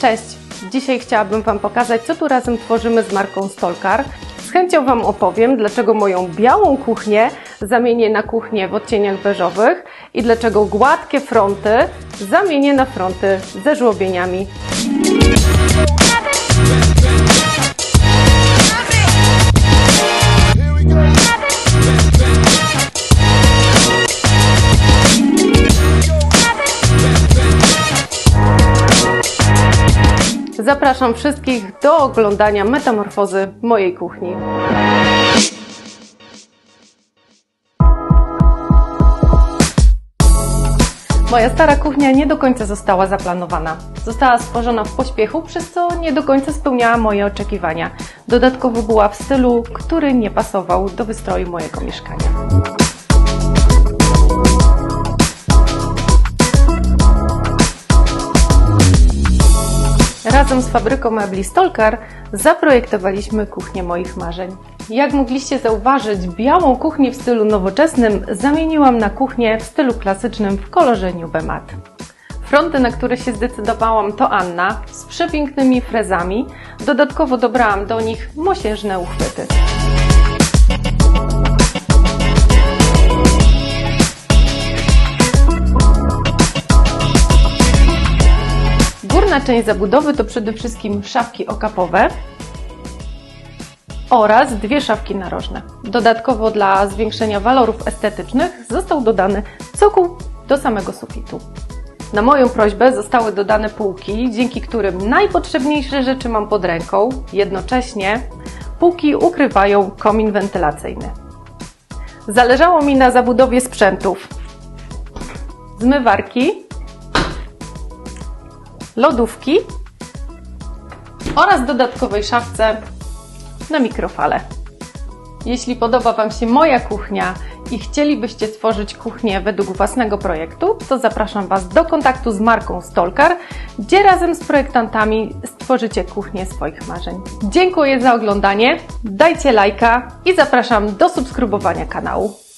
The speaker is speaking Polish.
Cześć! Dzisiaj chciałabym Wam pokazać, co tu razem tworzymy z marką Stolkar. Z chęcią Wam opowiem, dlaczego moją białą kuchnię zamienię na kuchnię w odcieniach beżowych i dlaczego gładkie fronty zamienię na fronty ze żłobieniami. Zapraszam wszystkich do oglądania metamorfozy mojej kuchni. Moja stara kuchnia nie do końca została zaplanowana. Została stworzona w pośpiechu, przez co nie do końca spełniała moje oczekiwania. Dodatkowo była w stylu, który nie pasował do wystroju mojego mieszkania. Razem z fabryką mebli Stolkar zaprojektowaliśmy kuchnię moich marzeń. Jak mogliście zauważyć, białą kuchnię w stylu nowoczesnym zamieniłam na kuchnię w stylu klasycznym w kolorze New Mat. Fronty, na które się zdecydowałam, to Anna z przepięknymi frezami. Dodatkowo dobrałam do nich mosiężne uchwyty. Górna część zabudowy to przede wszystkim szafki okapowe oraz dwie szafki narożne. Dodatkowo dla zwiększenia walorów estetycznych został dodany cokół do samego sufitu. Na moją prośbę zostały dodane półki, dzięki którym najpotrzebniejsze rzeczy mam pod ręką. Jednocześnie półki ukrywają komin wentylacyjny. Zależało mi na zabudowie sprzętów. Zmywarki, lodówki oraz dodatkowej szafce na mikrofale. Jeśli podoba Wam się moja kuchnia i chcielibyście stworzyć kuchnię według własnego projektu, to zapraszam Was do kontaktu z marką Stolkar, gdzie razem z projektantami stworzycie kuchnię swoich marzeń. Dziękuję za oglądanie, dajcie lajka i zapraszam do subskrybowania kanału.